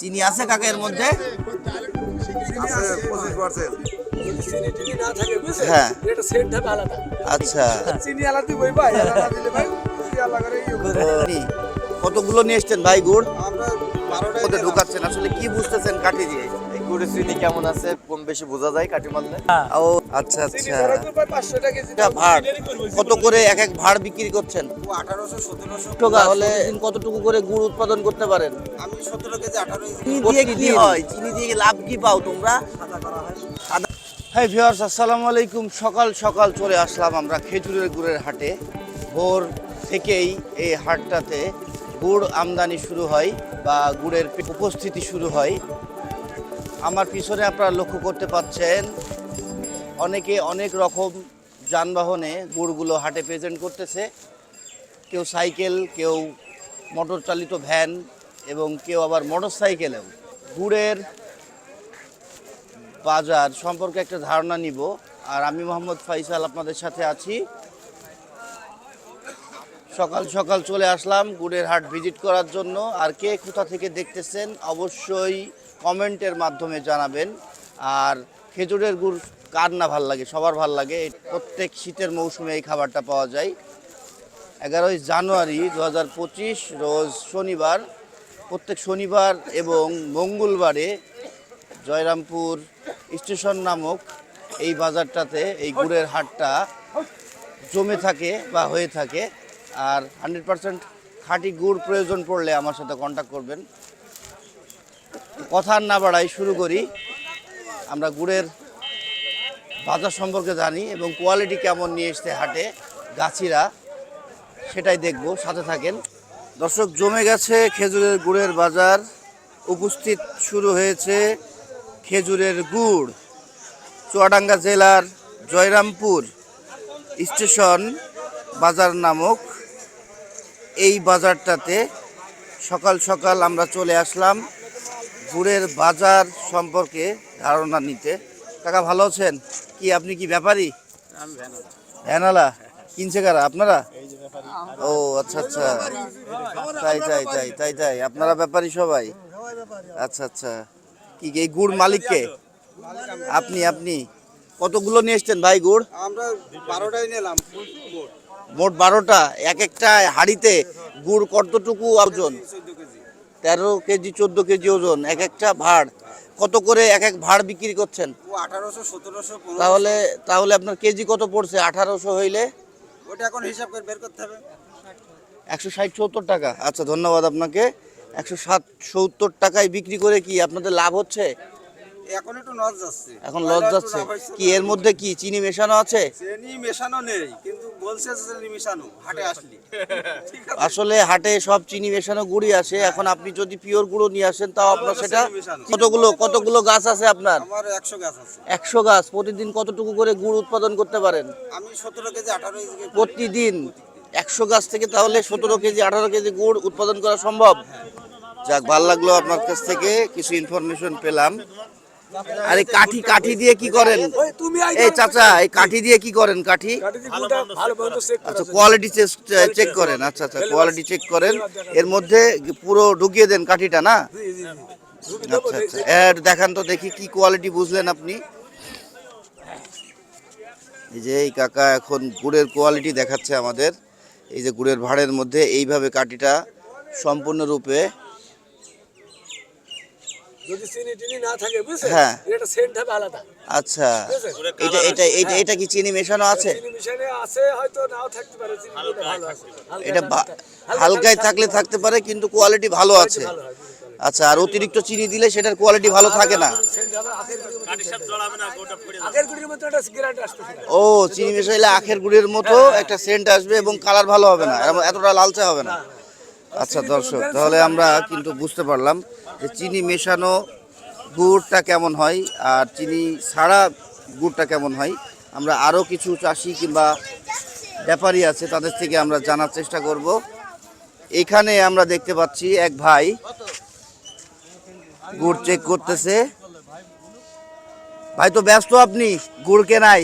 চিনি আছে কাকা এর মধ্যে হ্যাঁ। আচ্ছা। ইয়ে কতগুলো নিয়ে এসছেন ভাই গুড়? ঢুকাচ্ছেন? আসলে কি বুঝতেছেন কাঠি দিয়ে? চিনি কেমন আছে? কম বেশি বোঝা যায় কাটি মারলে। ও আচ্ছা আচ্ছা। ভাড় কত করে এক এক ভাড় বিক্রি করছেন? আঠারোশো সতেরোশো তাহলে কতটুকু করে গুড় উৎপাদন করতে পারেন? আমি সতেরো কেজি আঠারো দিয়ে কি হয়? চিনি দিয়ে লাভ কি পাও তোমরা? হাই ভিউয়ার্স আসসালামু আলাইকুম। সকাল সকাল চলে আসলাম আমরা খেজুরের গুড়ের হাটে। ভোর থেকেই এই হাটটাতে গুড় আমদানি শুরু হয় বা গুড়ের উপস্থিতি শুরু হয়। আমার পিছনে আপনারা লক্ষ্য করতে পাচ্ছেন, অনেকে অনেক রকম যানবাহনে গুড়গুলো হাটে প্রেজেন্ট করতেছে। কেউ সাইকেল, কেউ মোটর চালিত ভ্যান এবং কেউ আবার মোটর সাইকেলেও গুড়ের বাজার সম্পর্কে একটা ধারণা নিব, আর আমি মোহাম্মদ ফাইসাল আপনাদের সাথে আছি। সকাল সকাল চলে আসলাম গুড়ের হাট ভিজিট করার জন্য, আর কে কোথা থেকে দেখতেছেন অবশ্যই কমেন্টের মাধ্যমে জানাবেন। আর খেজুরের গুড় কার না ভালো লাগে? সবার ভালো লাগে। প্রত্যেক শীতের মৌসুমে এই খাবারটা পাওয়া যায়। এগারোই জানুয়ারি দু হাজার পঁচিশ, রোজ শনিবার। প্রত্যেক শনিবার এবং মঙ্গলবারে জয়রামপুর স্টেশন নামক এই বাজারটাতে এই গুড়ের হাটটা জমে থাকে বা হয়ে থাকে। আর হান্ড্রেড পার্সেন্ট খাঁটি গুড় প্রয়োজন পড়লে আমার সাথে কন্ট্যাক্ট করবেন। কথা না বাড়াই শুরু করি। আমরা গুড়ের বাজার সম্পর্কে জানি এবং কোয়ালিটি কেমন নিয়ে এসছে হাটে গাছিরা, সেটাই দেখব, সাথে থাকেন। দর্শক, জমে গেছে খেজুরের গুড়ের বাজার। উপস্থিত শুরু হয়েছে খেজুরের গুড়। চুয়াডাঙ্গা জেলার জয়রামপুর স্টেশন বাজার নামক এই বাজারটাতে সকাল সকাল আমরা চলে আসলাম। গুড়ের বাজার সম্পর্কে ধারণা নিতে। কাকা ভালো আছেন? কি আপনি কি ব্যাপারী? ভ্যানালা কিনছে কারা? আপনারা? ও আচ্ছা আচ্ছা। তাই তাই তাই তাই তাই। আপনারা ব্যাপারী সবাই? আচ্ছা আচ্ছা। কি এই গুড় মালিককে আপনি আপনি। কতগুলো নিয়ে এসছেন ভাই গুড়? আমরা বারোটায় নিলাম মোট বারোটা। এক একটা হাড়িতে গুড় কতটুকু ওজন তেরো কেজি চোদ্দ কেজি ওজন এক একটা ভাড়। কত করে এক এক ভাড় বিক্রি করছেন? আঠারোশো সতেরোশো তাহলে তাহলে আপনার কেজি কত পড়ছে? আঠারোশো হইলে? ওটা এখন হিসাব করে বের করতে হবে। একশো ষাট সত্তর টাকা। আচ্ছা ধন্যবাদ আপনাকে। একশো সাত সত্তর টাকায় বিক্রি করে কি আপনাদের লাভ হচ্ছে? এখন একটু যাচ্ছে। এখন লস যাচ্ছে। কি এর মধ্যে কি চিনি মেশানো আছে? চেনি মেশানো নেই কিন্তু বলছে চেনি মেশানো হাটে আসলি। আসলে হাটে সব চিনি মেশানো গুড়ি আসে এখন আপনি যদি পিওর গুঁড়ো নিয়ে আসেন তাও আপনার সেটা কতগুলো কতগুলো গাছ আছে আপনার? আমার একশো গাছ আছে। একশো গাছ প্রতিদিন কতটুকু করে গুড় উৎপাদন করতে পারেন? আমি সতেরো কেজি আঠারো কেজি প্রতিদিন একশো গাছ থেকে তাহলে সতেরো কেজি আঠারো কেজি গুড় উৎপাদন করা সম্ভব? যাক ভালো লাগল আপনার কাছ থেকে কিছু ইনফরমেশন পেলাম। আর কাঠি কাঠি দিয়ে কি করেন? এই চাচা এই কাঠি দিয়ে কি করেন কাঠি? আচ্ছা কোয়ালিটি চেক করেন আচ্ছা আচ্ছা কোয়ালিটি চেক করেন। এর মধ্যে পুরো ঢুকিয়ে দেন কাঠিটা না? আচ্ছা আচ্ছা। এর দেখান তো দেখি কি কোয়ালিটি বুঝলেন আপনি। এই যে এই কাকা এখন গুড়ের কোয়ালিটি দেখাচ্ছে আমাদের। এই যে গুড়ের ভাড়ের মধ্যে এইভাবে কাঠিটা সম্পূর্ণরূপে যদি চিনি টিনি না থাকে বুঝছেন? হ্যাঁ। এটা সেন্ট হবে আলাদা। আচ্ছা। এটা এটা এটা এটা কি চিনি মেশানো আছে? চিনি মিশানে আছে হয়তো নাও থাকতে পারে চিনি ভালো আছে এটা বা- হালকায় থাকলে থাকতে পারে কিন্তু কোয়ালিটি ভালো আছে। হয় আচ্ছা আর অতিরিক্ত চিনি দিলে সেটার কোয়ালিটি ভালো থাকে না। ও চিনি মেশাইলে আখের গুড়ের মতো একটা সেন্ট আসবে এবং কালার ভালো হবে না। এতটা লালচে হবে না। আচ্ছা দর্শক তাহলে আমরা কিন্তু বুঝতে পারলাম যে চিনি মেশানো গুড়টা কেমন হয় আর চিনি ছাড়া গুড়টা কেমন হয়। আমরা আরও কিছু চাষি কিংবা ব্যাপারী আছে তাদের থেকে আমরা জানার চেষ্টা করব। এখানে আমরা দেখতে পাচ্ছি এক ভাই গুড় চেক করতেছে। ভাই তো ব্যস্ত আপনি? গুড় কেনাই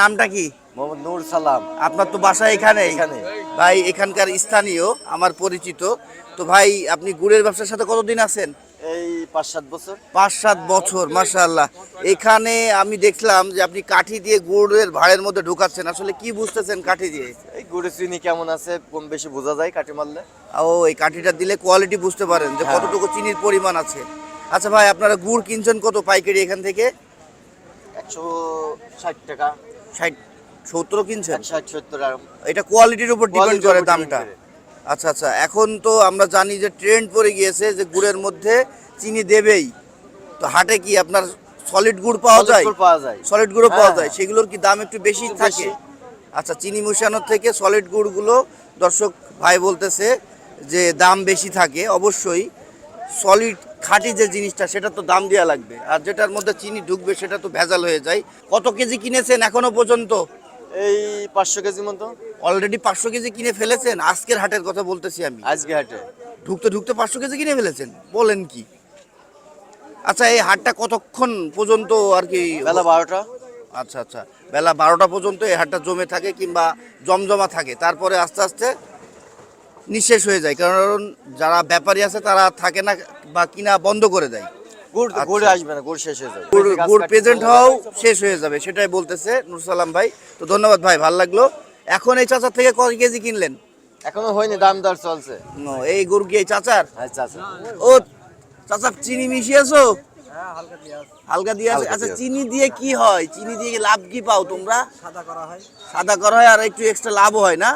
নামটা কি? মোহাম্মদ নূর সালাম। আপনার তো বাসা এখানে এখানে ভাই এখানকার স্থানীয় আমার পরিচিত। তো ভাই আপনি গুড়ের ব্যবসার সাথে কতদিন আছেন? এই পাঁচ সাত বছর। পাঁচ সাত বছর মাশাআল্লাহ। এখানে আমি দেখলাম যে আপনি কাঠি দিয়ে গুড়ের ভাড়ের মধ্যে ঢুকাচ্ছেন। আসলে কি বুঝতেছেন কাঠি দিয়ে? এই গুড়ের চিনি কেমন আছে? কম বেশি বোঝা যায় কাটি মারলে। ও এই কাঠিটা দিলে কোয়ালিটি বুঝতে পারেন যে হ্যাঁ। কতটুকু চিনির পরিমাণ আছে। আচ্ছা ভাই আপনারা গুড় কিনছেন কত পাইকারি এখান থেকে? একশো ষাট টাকা। ষাট সত্তরও কিনছেন? ষাট সত্তর আর এটা কোয়ালিটির উপর ডিপেন্ড করে দামটা। আচ্ছা আচ্ছা এখন তো আমরা জানি যে ট্রেন্ড পড়ে গিয়েছে যে গুড়ের মধ্যে চিনি দেবেই। তো হাটে কি আপনার সলিড গুড় পাওয়া যায়? পাওয়া যায়। সলিড গুঁড়ো পাওয়া হ্যাঁ, যায় সেগুলোর কি দাম একটু বেশি থাকে? আচ্ছা চিনি মিশানোর থেকে সলিড গুড়গুলো দর্শক ভাই বলতেছে যে দাম বেশি থাকে অবশ্যই। সলিড খাঁটি যে জিনিসটা সেটা তো দাম দেওয়া লাগবে। আর যেটার মধ্যে চিনি ঢুকবে সেটা তো ভেজাল হয়ে যায়। কত কেজি কিনেছেন এখনও পর্যন্ত? এই পাঁচশো কেজি মতো। অলরেডি পাঁচশো কেজি কিনে ফেলেছেন? আজকের হাটের কথা বলতেছি আমি। আজকে হাটে। ঢুকতে ঢুকতে পাঁচশো কেজি কিনে ফেলেছেন? বলেন কি? আচ্ছা এই হাটটা কতক্ষণ পর্যন্ত আর কি বেলা বারোটা। আচ্ছা আচ্ছা। বেলা বারোটা পর্যন্ত এই হাটটা জমে থাকে কিংবা জমজমা থাকে। তারপরে আস্তে আস্তে নিঃশেষ হয়ে যায়। কারণ যারা ব্যাপারী আছে তারা থাকে না বা কিনা বন্ধ করে দেয়। গুড় আচ্ছা। গুড় আসবে না গুড় শেষ হয়ে যাবে। গুড় গুড় প্রেজেন্ট হওয়াও শেষ হয়ে যাবে সেটাই বলতেছে নুরসালাম ভাই। তো ধন্যবাদ ভাই ভালো লাগল। এখন এই চাচার থেকে কত কেজি কিনলেন? এখনও হয়নি দাম দর চলছে। এই গরু কি এই চাচার? ও চাচা চিনি মিশিয়েছো? হালকা দিয়ে আছে। আচ্ছা চিনি দিয়ে কি হয়? চিনি দিয়ে লাভ কি পাও তোমরা? সাদা করা হয়। সাদা করা হয় আর একটু এক্সট্রা লাভ হয় না?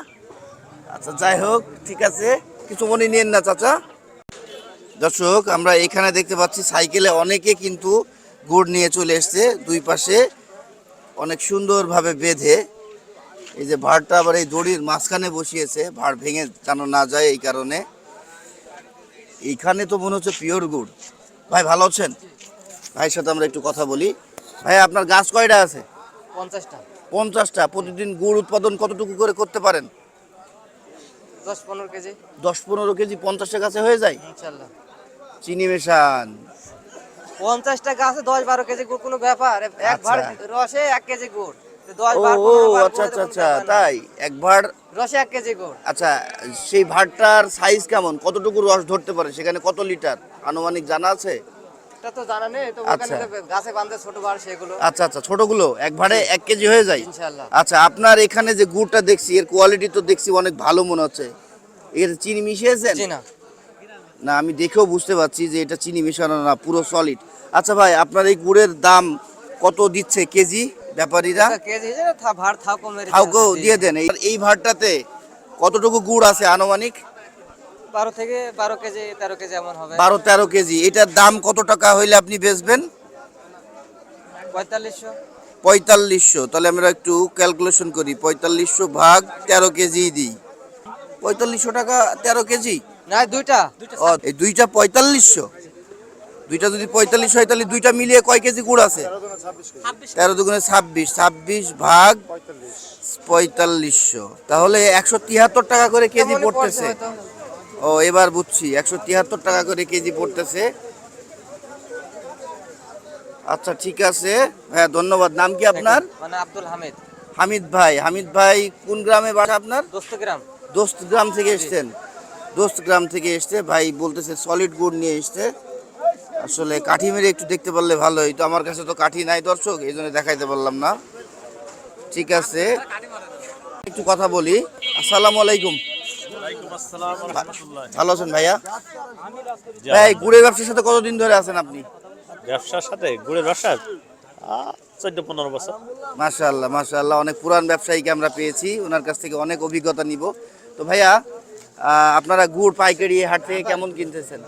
আচ্ছা যাই হোক ঠিক আছে। কিছু মনে নিয়েন না চাচা। দর্শক আমরা এখানে দেখতে পাচ্ছি সাইকেলে অনেকে কিন্তু গুড় নিয়ে চলে এসছে। দুই পাশে অনেক সুন্দরভাবে বেঁধে এই যে ভাড়টা আবার এই দড়ির মাঝখানে বসিয়েছে। ভাড় ভেঙে যেন না যায় এই কারণে। এইখানে তো মনে হচ্ছে পিওর গুড়। ভাই ভালো আছেন? ভাইয়ের সাথে আমরা একটু কথা বলি। ভাই আপনার গাছ কয়টা আছে? পঞ্চাশটা। পঞ্চাশটা। প্রতিদিন গুড় উৎপাদন কতটুকু করে করতে পারেন? দশ পনেরো কেজি। দশ পনেরো কেজি পঞ্চাশটা গাছে হয়ে যায়? ইনশাল্লাহ। চিনি মেশান। পঞ্চাশটা গাছে দশ বারো কেজি গুড় কোনো ব্যাপার। এক আচ্ছা। ভার রসে এক কেজি গুড়। ও আচ্ছা আচ্ছা আচ্ছা। তাই? একবার রসে এক কেজি গুড়। আচ্ছা সেই ভাড়টার সাইজ কেমন? কতটুকু রস ধরতে পারে? সেখানে কত লিটার আনুমানিক জানা আছে? এটা তো জানা নেই তো আচ্ছা। ওখানে গাছে বাঁধে ছোট বার সেগুলো। আচ্ছা আচ্ছা ছোটগুলো? এক ভাড়ে এক কেজি হয়ে যায়? আচ্ছা আপনার এখানে যে গুড়টা দেখছি এর কোয়ালিটি তো দেখছি অনেক ভালো মনে হচ্ছে। এর চিনি মিশিয়েছেন? না। না আমি দেখেও বুঝতে পারছি যে এটা চিনি মেশানো না পুরো সলিড আচ্ছা ভাই আপনার এই গুড়ের দাম কত দিচ্ছে কেজি ব্যাপারীরা? তো কেজি হিসেবে থা- ভার থাকো মেরে কাউকেও দিয়ে দেন। এই- এই ভাড়টাতে কতটুকু গুড় আছে আনুমানিক? বারো থেকে বারো কেজি তেরো কেজি এমন হবে। বারো তেরো কেজি। এটার দাম কত টাকা হইলে আপনি বেচবেন? পঁয়তাল্লিশশো। পঁয়তাল্লিশশো। তাহলে আমরা একটু ক্যালকুলেশন করি। পঁয়তাল্লিশশো ভাগ তেরো কেজি দিই। পঁয়তাল্লিশশো টাকা তেরো কেজি? না দুইটা। ও এই দুইটা পঁয়তাল্লিশশো। দুইটা যদি পঁয়তাল্লিশ হয় তাহলে দুইটা মিলিয়ে কয় কেজি গুড় আছে? তেরো দুগুণে ছাব্বিশ ছাব্বিশ ভাগ পঁয়তাল্লিশশো। তাহলে একশো তিয়াত্তর টাকা করে কেজি পড়তেছে। ও এবার বুঝছি। একশো তিয়াত্তর টাকা করে কেজি পড়তেছে। আচ্ছা ঠিক আছে। হ্যাঁ ধন্যবাদ। নাম কি আপনার? মানে আব্দুল হামিদ। হামিদ ভাই। হামিদ ভাই কোন গ্রামে বাসা আপনার? দোস্তগ্রাম দোস্ত গ্রাম থেকে এসছেন। দোস্ত গ্রাম থেকে এসছে ভাই বলতেছে সলিড গুড় নিয়ে এসছে। আসলে কাঠি মেরে একটু দেখতে পারলে ভালো হইতো আমার কাছে তো কাঠি নাই দর্শক এই জন্য দেখাইতে পারলাম না। ঠিক আছে একটু কথা বলি। আসসালামু আলাইকুম। ভালো আছেন ভাইয়া? ভাই গুড়ের ব্যবসার সাথে কতদিন ধরে আছেন আপনি? ব্যবসার সাথে? গুড়ের ব্যবসার? চোদ্দ পনেরো বছর। মাশাআল্লাহ মাশাআল্লাহ অনেক পুরান ব্যবসায়ীকে আমরা পেয়েছি ওনার কাছ থেকে অনেক অভিজ্ঞতা নিব। তো ভাইয়া আপনারা গুড় পাইকারি হাট থেকে কেমন কিনতেছেন?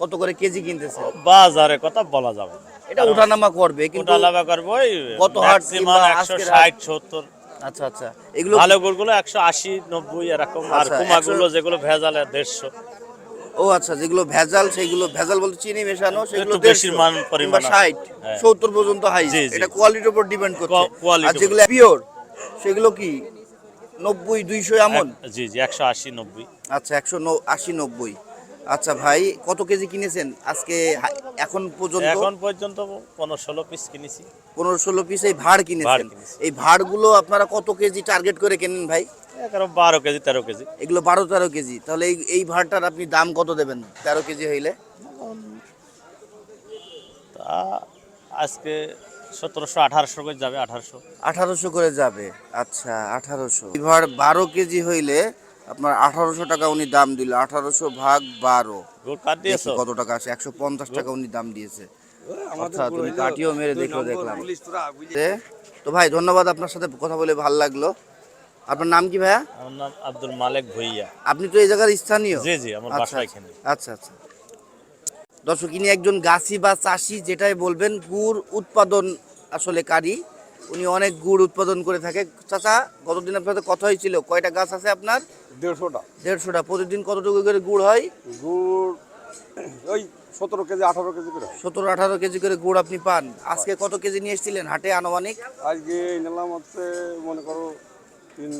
কত করে কেজি কিনতেছেন? বাজারে কথা বলা যাবে এটা ওঠানামা করবে কিন্তু লাভা করব ওই গত হাট কিংবা একশো আজকের ষাট আচ্ছা আচ্ছা। এগুলো ভালো গুড়গুলো একশো আশি নব্বই এরকম আর আচ্ছা, কুমাগুলো যেগুলো ভেজালে দেড়শো। ও আচ্ছা যেগুলো ভেজাল সেগুলো ভেজাল বলতে চিনি মেশানো সেগুলো বেশি মান পরিমাণ আছে। ষাট হ্যাঁ। সত্তর পর্যন্ত হাই। এটা কোয়ালিটির উপর ডিপেন্ড করছে। আর যেগুলো পিওর সেগুলো কি? নব্বই দুইশো এমন? জি জি একশো আশি নব্বই। আচ্ছা একশো আশি নব্বই। আচ্ছা ভাই কত কেজি কিনেছেন? আজকে এখন পর্যন্ত? এখন পর্যন্ত পনেরো ষোলো পিস কিনেছি। পনেরো ষোলো পিস এই ভাড় কিনেছেন। কিনেছি। এই ভাড়গুলো আপনারা কত কেজি টার্গেট করে কেনেন ভাই? এগারো বারো কেজি তেরো কেজি। এগুলো বারো তেরো কেজি। তাহলে এই এই ভাড়টার আপনি দাম কত দেবেন? তেরো কেজি হইলে? তা আজকে সতেরোশো আঠারোশো করে যাবে আঠারোশো। আঠারোশো করে যাবে। আচ্ছা আঠারোশো। বারো কেজি হইলে আপনার আঠারোশো টাকা উনি দাম দিল। আঠারোশো ভাগ বারো। কত টাকা আসে একশো পঞ্চাশ টাকা উনি দাম দিয়েছে। আচ্ছা তুমি কাটিও মেরে দেখো দেখলাম। তো ভাই ধন্যবাদ আপনার সাথে কথা বলে ভালো লাগল। আপনার নাম কি ভাইয়া? আমার নাম আব্দুল মালেক ভুইয়া। আপনি তো এই জায়গার স্থানীয়? জি জি আমার আচ্ছা, বাসা আচ্ছা। এখানে। আচ্ছা আচ্ছা। দর্শক ইনি একজন গাছি বা চাষি যেটাই বলবেন গুড় উৎপাদন আসলে কারি। উনি অনেক গুড় উৎপাদন করে থাকে। চাচা গতদিন আপনার সাথে কথা হয়েছিল কয়টা গাছ আছে আপনার? দেড়শোটা। দেড়শোটা। প্রতিদিন কতটুকু করে গুড় হয়? গুড় ওই সতেরো কেজি আঠারো কেজি করে সতেরো আঠারো কেজি করে গুড় আপনি পান। আজকে কত কেজি নিয়ে এসেছিলেন হাটে আনুমানিক? আজকে নিলাম হচ্ছে মনে করো তিন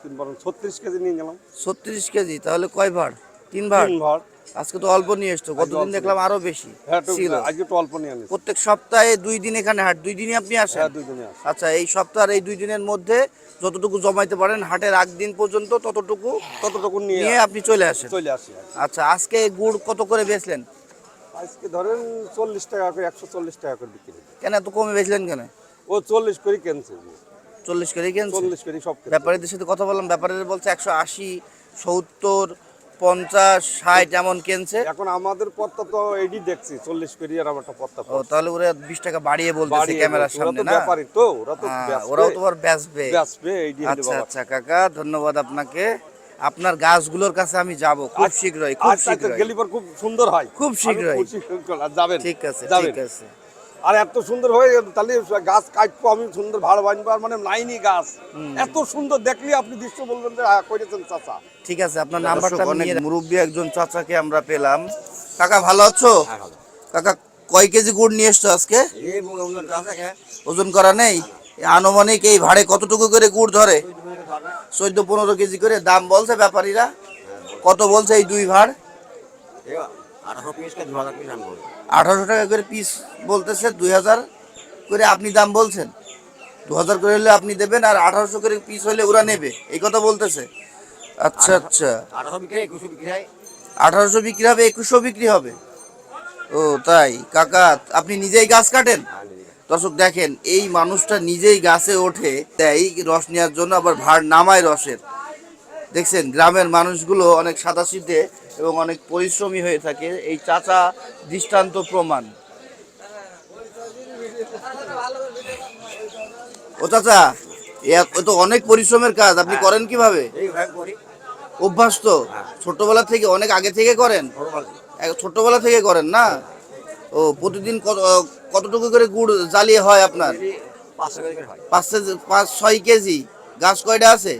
তিন বারো ছত্রিশ কেজি নিয়ে গেলাম ছত্রিশ কেজি তাহলে কয় ভাড়? তিন ভাড়? তিন ভার আজকে তো অল্প নিয়ে এসছো গতদিন দেখলাম আরও বেশি হ্যাঁ ছিল। আজকে একটু অল্প নিয়ে আনিস। প্রত্যেক সপ্তাহে দুই দিন এখানে হাট দুই দিনই আপনি আসেন? হ্যাঁ দুই দিনে আচ্ছা এই সপ্তাহের এই দুই দিনের মধ্যে যতটুকু জমাইতে পারেন হাটের আগ দিন পর্যন্ত ততটুকু ততটুকু নিয়ে আপনি চলে আসেন। চলে আসি আচ্ছা আজকে গুড় কত করে বেচলেন? আজকে ধরেন চল্লিশ টাকা করে একশো চল্লিশ টাকা করে বিক্রি কেন এত কমে বেচলেন কেন? ও চল্লিশ করে কেনছে। চল্লিশ করে কিনছে? চল্লিশ করে সব ব্যাপারীদের সাথে কথা বললাম ব্যাপারীরা বলছে একশো আশি সত্তর পঞ্চাশ ষাট এমন কিনছে। এখন আমাদের পত্তা তো এডি দেখছি চল্লিশ আর একটা পত্তা ও তাহলে ওরা বিশ টাকা বাড়িয়ে বলতেছে ক্যামেরার সামনে না? তো ওরা তো হ্যাঁ। ওরাও বেচবে বেচবে আচ্ছা আচ্ছা কাকা ধন্যবাদ আপনাকে। আপনার গাছগুলোর কাছে আমি যাব খুব আচ্ছা, শীঘ্রই খুব আচ্ছা আচ্ছা শীঘ্রই। খুব সুন্দর হয়। খুব শীঘ্রই। আর যাবেন। ঠিক আছে ঠিক আছে। আর এত সুন্দর হয়ে তাহলে গাছ কাটবো আমি সুন্দর ভালো বানবো আর মানে নাইনি গাছ। এত সুন্দর দেখলে আপনি দৃশ্য বলবেন যে হ্যাঁ, করেছেন চাচা। ঠিক আছে আপনার নাম্বারটা অনেক মুরব্বী একজন চাচাকে আমরা পেলাম। কাকা ভালো আছো? কাকা কয় কেজি গুড় নিয়ে এসছো আজকে? ওজন করা নেই? আনুমানিক এই ভাড়ে কতটুকু করে গুড় ধরে? চোদ্দ পনেরো কেজি করে দাম বলছে ব্যাপারীরা। কত বলছে এই দুই ভাড়? আঠারোশো টাকা করে পিস বলতেছে দুই হাজার করে আপনি দাম বলছেন। দু হাজার করে হলে আপনি দেবেন আর আঠারোশো করে পিস হলে ওরা নেবে। এই কথা বলতেছে। আচ্ছা আচ্ছা। আঠারোশো বিক্রি হবে একুশশো বিক্রি হবে। ও তাই। কাকা আপনি নিজেই গাছ কাটেন। দর্শক দেখেন এই মানুষটা নিজেই গাছে ওঠে দেয় রস নেওয়ার জন্য আবার ভাড় নামায় রসের। দেখছেন গ্রামের মানুষগুলো অনেক সাদাসিধে এবং অনেক পরিশ্রমী হয়ে থাকে। এই চাচা দৃষ্টান্ত প্রমাণ। ও চাচা তো অনেক পরিশ্রমের কাজ আপনি করেন কীভাবে? অভ্যাস তো ছোটবেলা থেকে অনেক আগে থেকে করেন? ছোটবেলা থেকে। করেন না? ও প্রতিদিন কত কতটুকু করে গুড় জ্বালিয়ে হয় আপনার? পাঁচ ছয় কেজি। গাছ কয়টা আছে।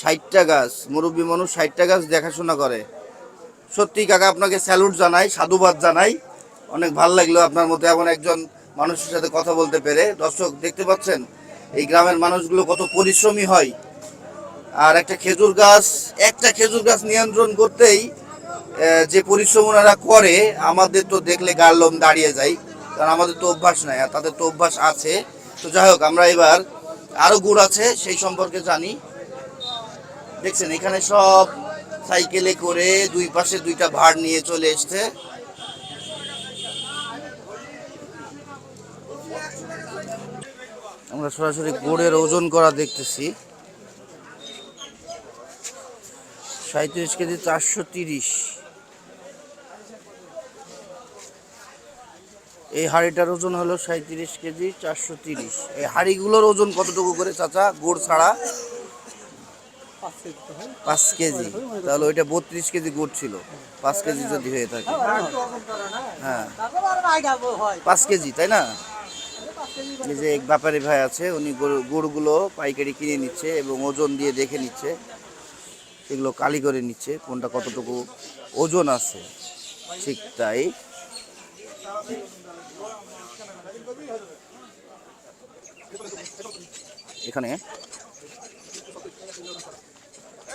ষাটটা গাছ, মুরব্বী মানুষ ষাটটা গাছ দেখাশোনা করে। সত্যি কাকা, আপনাকে স্যালুট জানাই, সাধুবাদ জানাই। অনেক ভালো লাগল আপনার মতো এমন একজন মানুষের সাথে কথা বলতে পেরে। দর্শক, দেখতে পাচ্ছেন, এই গ্রামের মানুষগুলো কত পরিশ্রমী হয়। আর একটা খেজুর গাছ, একটা খেজুর গাছ নিয়ন্ত্রণ করতেই যে পরিশ্রম ওনারা করে, আমাদের তো দেখলে গার লোম দাঁড়িয়ে যায়, কারণ আমাদের তো অভ্যাস নাই, আর তাদের তো অভ্যাস আছে। তো যাই হোক, আমরা এবার আরও গুড় আছে, সেই সম্পর্কে জানি। দেখছেন, এখানে সব সাইকেলে করে দুই পাশে দুইটা ভাড় নিয়ে চলে এসছে। আমরা সরাসরি গোড়ের ওজন করা দেখতেছি। সাঁত্রিশ কেজি চারশো তিরিশ। এই হাঁড়িটার ওজন হলো সাঁত্রিশ কেজি চারশো তিরিশ। এই হাঁড়িগুলোর ওজন কতটুকু করে, চাচা? গোড় ছাড়া। পাঁচ কেজি। তাহলে ওইটা বত্রিশ কেজি গুড় ছিল। পাঁচ কেজি যদি হয়ে থাকে। হ্যাঁ। পাঁচ কেজি, তাই না? এই যে এক ব্যাপারী ভাই আছে, উনি গুড়গুলো পাইকারি কিনে নিচ্ছে এবং ওজন দিয়ে দেখে নিচ্ছে। এগুলো কালি করে নিচ্ছে, কোনটা কতটুকু ওজন আছে, ঠিক তাই। এখানে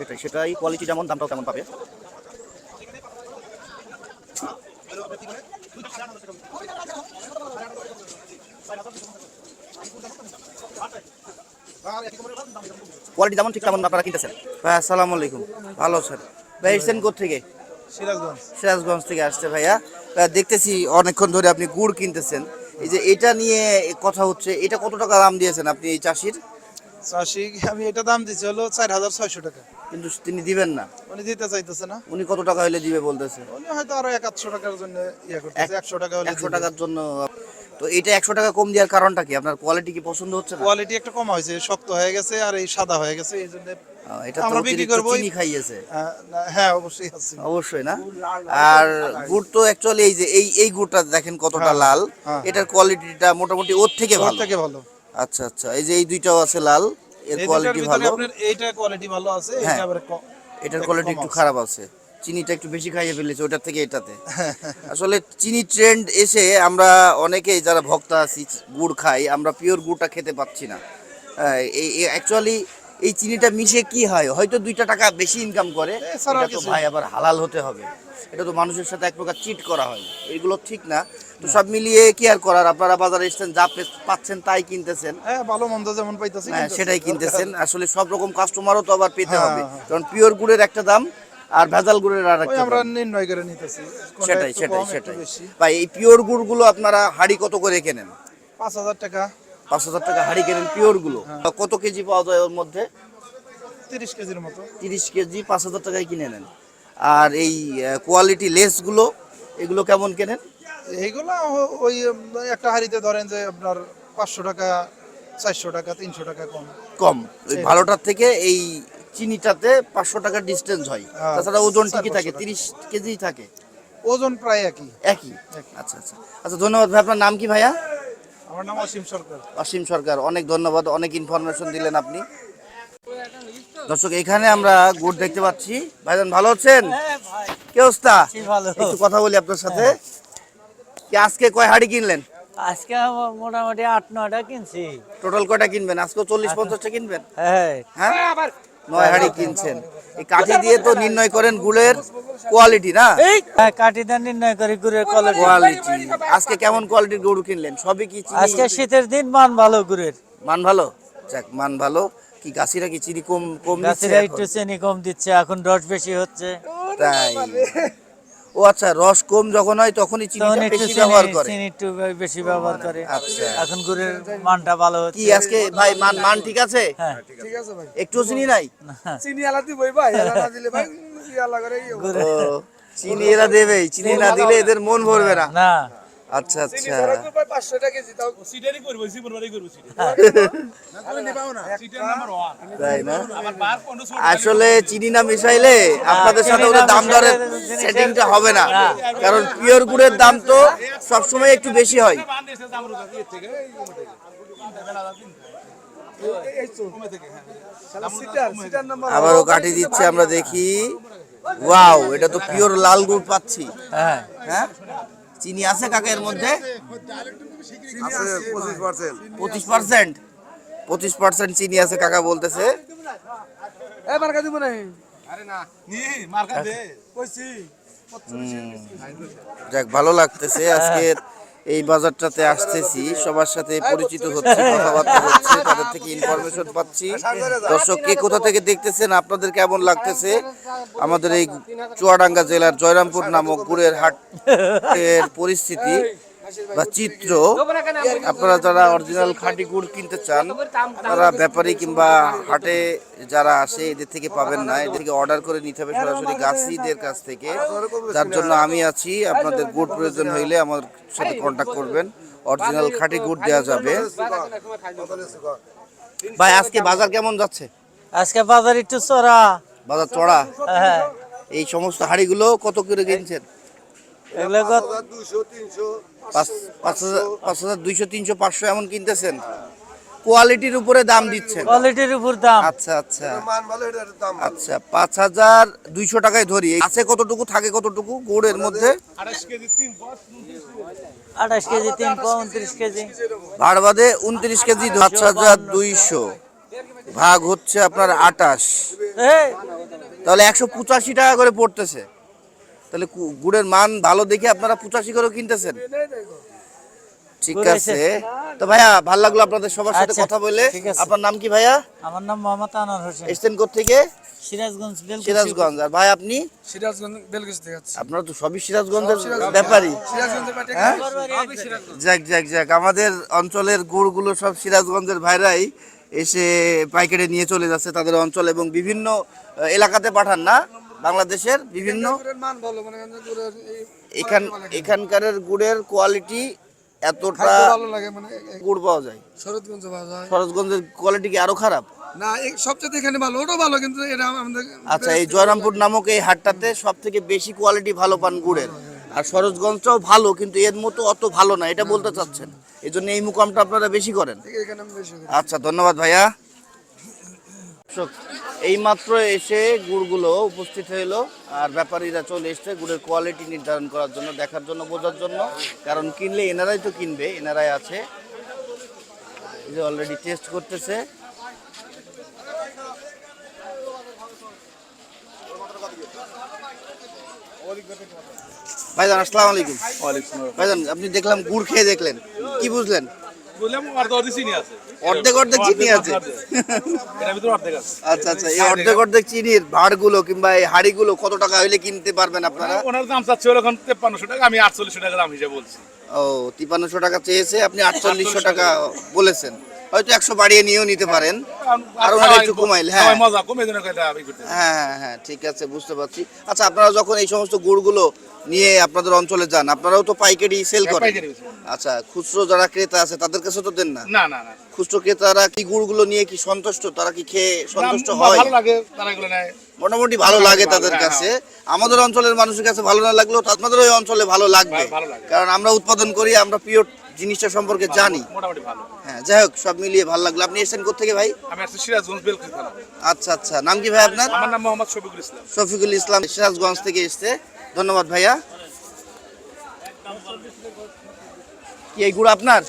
সেটাই সেটাই কোয়ালিটি যেমন দামটাও তেমন পাবে। কোয়ালিটি যেমন ঠিক তেমন আপনারা কিনতেছেন। ভাই আসসালামু আলাইকুম। ভালো স্যার ভাই এসছেন থেকে সিরাজগঞ্জ। সিরাজগঞ্জ থেকে আসছে ভাইয়া। দেখতেছি অনেকক্ষণ ধরে আপনি গুড় কিনতেছেন। এই যে এটা নিয়ে কথা হচ্ছে এটা কত টাকা দাম দিয়েছেন আপনি এই চাষির? চাষি আমি এটা দাম দিচ্ছি হলো চার হাজার ছয়শো টাকা। কিন্তু তিনি দিবেন না। উনি দিতে চাইতেছে না? উনি কত টাকা হলে দিবে বলতেছে। উনি হয়তো আরও এক আধশো টাকার জন্য ইয়ে করতেছে একশো টাকা হলে একশো টাকার জন্য তো এটা একশো টাকা কম দেওয়ার কারণটা কি? আপনার কোয়ালিটি কি পছন্দ হচ্ছে না? কোয়ালিটি একটু কম হয়েছে শক্ত হয়ে গেছে আর এই সাদা হয়ে গেছে এই জন্য এটা আমরা বিক্রি অতিরিক্ত চিনি খাইয়েছে। হ্যাঁ অবশ্যই আছে। অবশ্যই না? আর গুড় তো অ্যাকচুয়ালি এই যে এই এই গুড়টা দেখেন কতটা হ্যাঁ, লাল। হ্যাঁ। এটার কোয়ালিটিটা মোটামুটি ওর থেকে ভালো। থেকে ভালো। আচ্ছা আচ্ছা এই যে এই দুইটাও আছে লাল। এর কোয়ালিটি ভালো। আপনার এইটা কোয়ালিটি ভালো আছে হ্যাঁ। এটা আবার এটার কোয়ালিটি একটু খারাপ আছে। চিনিটা একটু বেশি খাইয়ে ফেলেছে ওটার থেকে এটাতে। আসলে চিনি ট্রেন্ড এসে আমরা অনেকেই যারা ভক্ত আছি গুড় খাই আমরা পিওর গুড়টা খেতে পাচ্ছি না। আহ, এই অ্যাকচুয়ালি এই চিনিটা মিশে কি হয়? হয়তো দুইটা টাকা বেশি ইনকাম করে ভাই আবার হালাল হতে হবে। এটা তো মানুষের সাথে এক প্রকার চিট করা হয় এগুলো ঠিক না। তো সব মিলিয়ে কি আর করার? আপনারা বাজারে এসেছেন যা পাচ্ছেন তাই কিনতেছেন। হ্যাঁ ভালো মন্দ যেমন পাইতেছি হ্যাঁ সেটাই কিনতেছেন। আসলে সব রকম কাস্টমারও তো আবার পেতে হ্যাঁ, হবে। হ্যাঁ। কারণ পিওর গুড়ের একটা দাম আর ভেজাল গুড়ের আর একটা আমরা নির্ণয় করে নিতেছি। সেটাই সেটাই সেটাই। ভাই এই পিওর গুড়গুলো আপনারা হাড়ি কত করে কেনেন? পাঁচ হাজার টাকা। পাঁচ হাজার টাকা হাড়ি কেনেন পিওরগুলো? হ্যাঁ। কত কেজি পাওয়া যায় ওর মধ্যে? তিরিশ কেজির মতো। তিরিশ কেজি পাঁচ হাজার টাকায় কিনে নেন। আর এই কোয়ালিটি লেসগুলো এগুলো কেমন কেনেন? এইগুলা ওই একটা হাড়িতে ধরেন যে আপনার পাঁচশো টাকা চারশো টাকা তিনশো টাকা কম। কম। ওই ভালোটার থেকে এই চিনিটাতে পাঁচশো টাকার ডিস্টেন্স হয়। হ্যাঁ, তাছাড়া ওজন ঠিকই থাকে তিরিশ কেজি থাকে। ওজন প্রায় একই। একই? আচ্ছা আচ্ছা। আচ্ছা ধন্যবাদ ভাই। আপনার নাম কি ভাইয়া? আমার নাম অসীম সরকার। অসীম সরকার অনেক ধন্যবাদ। অনেক ইনফরমেশন দিলেন আপনি। দর্শক এখানে আমরা গুড় দেখতে পাচ্ছি। ভাইজান ভালো আছেন? কি অবস্থা? একটু কথা বলি আপনার সাথে। কি আজকে কয় হাড়ি কিনলেন? আজকে মোটামুটি আট নয়টা কিনছি। টোটাল কয়টা কিনবেন? আজকে চল্লিশ পঞ্চাশটা কিনবেন? হ্যাঁ। হ্যাঁ? নয় হাড়ি কিনছেন। এই কাঠি দিয়ে তো নির্ণয় করেন গুড়ের কোয়ালিটি না? হ্যাঁ, কাঠিটা নির্ণয় করি গুড়ের কোয়ালিটি আজকে কেমন কোয়ালিটির গরু কিনলেন? সবই কি আজকে শীতের দিন মান ভালো গুড়ের। মান ভালো? যাক মান ভালো। কি গাছিরা কি চিনি কম কম দিচ্ছে? একটু চিনি কম দিচ্ছে এখন রস বেশি হচ্ছে। তাই। ও আচ্ছা রস কম যখন হয় তখনই চিনি চিনিটা বেশি ব্যবহার চিনি করে। চিনি একটু বেশি ব্যবহার করে। আচ্ছা। এখন গুড়ের মানটা ভালো কি আজকে? ভাই মান মান ঠিক আছে? হ্যাঁ। ঠিক আছে ভাই। একটু চিনি নাই? চিনি আলা দিবই ভাই দিলে ভাই আলা করে চিনি এরা দেবেই। চিনি না দিলে এদের মন ভরবে না। না। আচ্ছা আচ্ছা। সারা তো ভাই 500 টাকা কেজি তাও সিটারই করব সিপরবারই করব সিটার তাই না? আসলে চিনি না মিশাইলে আপনাদের সাথে ওদের দাম দরের সেটিংটা হবে। না। কারণ পিওর গুড়ের দাম তো সবসময় একটু বেশি হয়। আবারও কাটি দিচ্ছে আমরা দেখি। ওয়াও এটা তো পিওর লাল গুড় পাচ্ছি। হ্যাঁ। হ্যাঁ? চিনি আছে কাকা এর মধ্যে পঁচিশ পার্সেন্ট পঁচিশ পার্সেন্ট চিনি আছে কাকা বলতেছে। এ মার্কা দিব নাই। নি। মার্কা দে। কইছি যাক ভালো লাগতেছে আজকে এই বাজারটাতে আসতেছি, সবার সাথে পরিচিত হচ্ছে, কথাবার্তা হচ্ছে, তাদের থেকে ইনফরমেশন পাচ্ছি। দর্শক, কে কোথা থেকে দেখতেছেন, আপনাদের কেমন লাগতেছে? আমাদের এই চুয়াডাঙ্গা জেলার জয়রামপুর নামক গুড়ের হাট এর পরিস্থিতি। বা চিত্র আপনারা যারা অরিজিনাল খাঁটি গুড় কিনতে চান তারা ব্যাপারী কিংবা হাটে যারা আসে এদের থেকে পাবেন না। এদের থেকে অর্ডার করে নিতে হবে সরাসরি গাছিদের কাছ থেকে। যার জন্য আমি আছি। আপনাদের গুড় প্রয়োজন হইলে আমার সাথে কন্ট্যাক্ট করবেন। অরিজিনাল খাঁটি গুড় দেওয়া যাবে। ভাই আজকে বাজার কেমন যাচ্ছে? আজকে বাজার একটু চড়া। বাজার চড়া? হ্যাঁ। এই সমস্ত হাড়িগুলো কত করে কিনছেন? এগুলো পাঁচ হাজার পাঁচ হাজার দুইশো তিনশো পাঁচশো এমন কিনতেছেন? কোয়ালিটির উপরে দাম দিচ্ছেন। কোয়ালিটির উপর দাম। আচ্ছা আচ্ছা। আচ্ছা পাঁচ হাজার দুইশো টাকায় ধরি। আছে কতটুকু? থাকে কতটুকু? গুড়ের মধ্যে? আঠাশ কেজি তিন উনত্রিশ কেজি। ভাড় বাদে উনত্রিশ কেজি পাঁচ হাজার দুইশো। ভাগ হচ্ছে আপনার আটাশ। তাহলে একশো পঁচাশি টাকা করে পড়তেছে। তাহলে গুড়ের মান ভালো দেখে আপনারা পঁচাশি করে কিনতেছেন। ঠিক আছে। তো ভাইয়া ভালো লাগল আপনাদের সবার সাথে আচ্ছা, কথা বলে। আপনার নাম কি ভাইয়া? আমার নাম মোহাম্মদ আনোয়ার হোসেন। এসছেন থেকে সিরাজগঞ্জ বেলকুচি। সিরাজগঞ্জ। আর ভাই আপনি? সিরাজগঞ্জ থেকে আপনারা তো সবই সিরাজগঞ্জের ব্যাপারী। সিরাজগঞ্জের পাটে হ্যাঁ? যাক যাক যাক। আমাদের অঞ্চলের গুড়গুলো সব সিরাজগঞ্জের ভাইরাই এসে পাইকারি নিয়ে চলে যাচ্ছে তাদের অঞ্চল এবং বিভিন্ন এলাকাতে পাঠান না? বাংলাদেশের বিভিন্ন মান এখান এখানকার গুড়ের কোয়ালিটি এতটা মানে গুড় পাওয়া যায়। শরৎগঞ্জ বাজার সরোজগঞ্জের কোয়ালিটি কি আরও খারাপ? না সবচেয়ে এখানে ভালো ওটাও ভালো কিন্তু এটা আমাদের আচ্ছা এই জয়রামপুর নামক এই হাটটাতে সব থেকে বেশি কোয়ালিটি ভালো পান গুড়ের। আর সরোজগঞ্জটাও ভালো কিন্তু এর মতো অত ভালো না এটা বলতে চাচ্ছেন। এই জন্য এই মুকামটা আপনারা বেশি করেন। আচ্ছা ধন্যবাদ ভাইয়া। এইমাত্র এসে গুড়গুলো উপস্থিত হইল আর ব্যাপারীরা চলে এসছে গুড়ের কোয়ালিটি নির্ধারণ করার জন্য দেখার জন্য বোঝার জন্য। কারণ কিনলে এনারাই তো কিনবে এনারাই আছে। যে অলরেডি টেস্ট করতেছে। ভাইজান আসসালামু আলাইকুম। ভাইজান আপনি দেখলাম গুড় খেয়ে দেখলেন। কি বুঝলেন? বললাম অর্ধ অর্ধ চিনি আছে। অর্ধেক অর্ধেক চিনি আছে। এটার ভিতরে অর্ধেক আছে। আচ্ছা আচ্ছা এই অর্ধেক অর্ধেক চিনির ভাড়গুলো কিংবা এই হাড়িগুলো কত টাকা হইলে কিনতে পারবেন আপনারা? ওনার দাম চাচ্ছে হলো এখন তেপ্পান্নশো টাকা আমি আটচল্লিশশো টাকা দাম হিসেবে বলছি। ও টাকা চেয়েছে আপনি আটচল্লিশশো টাকা বলেছেন। হয়তো একশো বাড়িয়ে নিয়েও নিতে পারেন। আর ওনারা একটু কমাইলে হ্যাঁ। মজা কমে হ্যাঁ হ্যাঁ হ্যাঁ ঠিক আছে বুঝতে পারছি। আচ্ছা আপনারা যখন এই সমস্ত গুড়গুলো নিয়ে আপনাদের অঞ্চলে যান আপনারাও তো পাইকারি সেল হ্যাঁ, করেন? আচ্ছা খুচরো যারা ক্রেতা আছে তাদের কাছে তো দেন না? না না খুচরো ক্রেতারা কি গুড়গুলো নিয়ে কি সন্তুষ্ট? তারা কি খেয়ে সন্তুষ্ট হয়? ভালো লাগে তারা এগুলো নেয়। মোটামুটি ভালো লাগে তাদের হ্যাঁ, কাছে। আমাদের অঞ্চলের মানুষের কাছে ভালো না লাগলেও আপনাদের ওই অঞ্চলে ভালো লাগবে। কারণ আমরা উৎপাদন করি আমরা পিওর জিনিসটা সম্পর্কে জানি। মোটামুটি ভালো। হ্যাঁ যাই হোক সব মিলিয়ে ভালো লাগল। আপনি এসেছেন থেকে ভাই? আমি আসছি সিরাজগঞ্জ বেলকুচি থানা। আচ্ছা আচ্ছা। নাম কি ভাই আপনার? আমার নাম মোহাম্মদ শফিকুল ইসলাম। শফিকুল ইসলাম সিরাজগঞ্জ থেকে এসছে। ধন্যবাদ ভাইয়া। কি এই গুড় আপনার?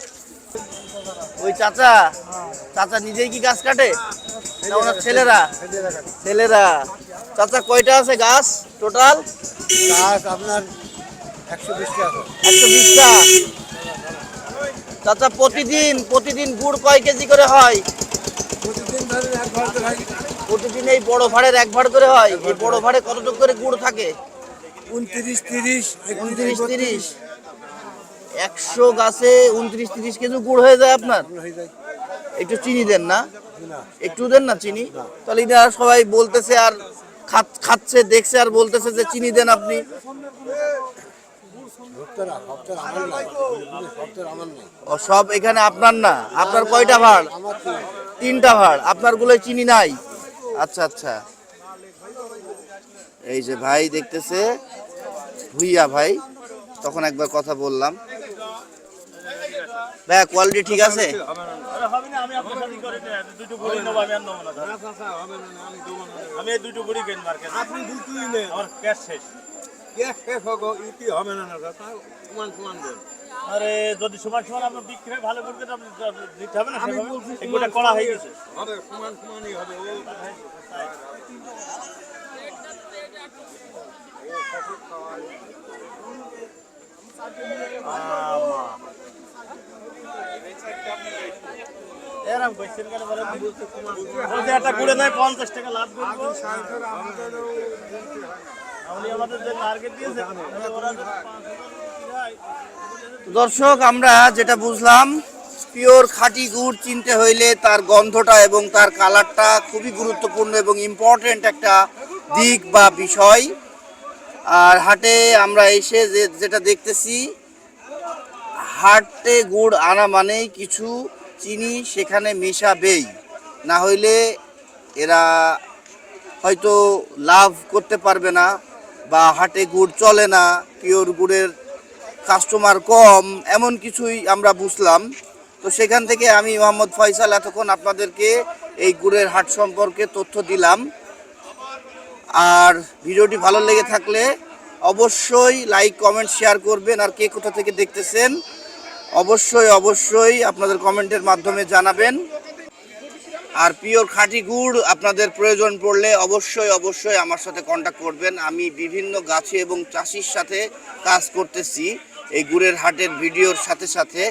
ওই চাচা? চাচা নিজেই কি গাছ কাটে? না ওনার ছেলেরা? ছেলেরা। চাচা কয়টা আছে গাছ টোটাল? গাছ আপনার একশো বিশটা একশো বিশটা চাচা প্রতিদিন প্রতিদিন গুড় কয় কেজি করে হয়? প্রতিদিন এই বড় ভাড়ের এক ভাড় করে হয়? এই বড় ভাড়ে কতটুকু করে গুড় থাকে? উনত্রিশ তিরিশ উনত্রিশ তিরিশ। একশো গাছে উনত্রিশ তিরিশ কেজি গুড় হয়ে যায় আপনার? একটু চিনি দেন না? একটু দেন না চিনি? তাহলে এরা সবাই বলতেছে আর খাচ্ছে দেখছে আর বলতেছে যে চিনি দেন আপনি। ও সব এখানে আপনার না? আপনার কয়টা ভাড়? তিনটা ভাড়। আপনারগুলো চিনি নাই? আচ্ছা আচ্ছা। এই যে ভাই দেখতেছে। ভুইয়া ভাই তখন একবার কথা বললাম। ভাইয়া কোয়ালিটি ঠিক আছে? আমি আপনার সাথে করি না দুটো আর কেন আপনি দুটোই নেন। আমার ক্যাশ শেষ। শেষ শেষ হোক ইতি হবে না না সমান সমান দেন আরে যদি সমান সমান আপনার বিক্রি ভালো করতে তো আপনি দিতে হবে না সেভাবে এগুলো করা হয়ে গেছে। হবে সমান সমানই হবে ও। কেন বলেন? একটা গুড়ে নয় পঞ্চাশ টাকা লাভ করব। আমাদের দর্শক, আমরা যেটা বুঝলাম, পিওর খাঁটি গুড় চিনতে হইলে তার গন্ধটা এবং তার কালারটা খুবই গুরুত্বপূর্ণ এবং ইম্পর্টেন্ট একটা দিক বা বিষয়। আর হাটে আমরা এসে যে, যেটা দেখতেছি, হাটে গুড় আনা মানেই কিছু চিনি সেখানে মেশাবেই। না হইলে এরা হয়তো লাভ করতে পারবে না। বা হাটে গুড় চলে না, পিওর গুড়ের কাস্টমার কম, এমন কিছুই আমরা বুঝলাম। তো সেখান থেকে আমি মোহাম্মদ ফয়সাল এতক্ষণ আপনাদেরকে এই গুড়ের হাট সম্পর্কে তথ্য দিলাম। আর ভিডিওটি ভালো লেগে থাকলে অবশ্যই লাইক কমেন্ট শেয়ার করবেন। আর কে কোথা থেকে দেখতেছেন, অবশ্যই অবশ্যই আপনাদের কমেন্টের মাধ্যমে জানাবেন। আর পিওর খাঁটি গুড় আপনাদের প্রয়োজন পড়লে অবশ্যই অবশ্যই আমার সাথে কন্ট্যাক্ট করবেন। আমি বিভিন্ন গাছে এবং চাষির সাথে কাজ করতেছি এই গুড়ের হাটের ভিডিওর সাথে সাথে।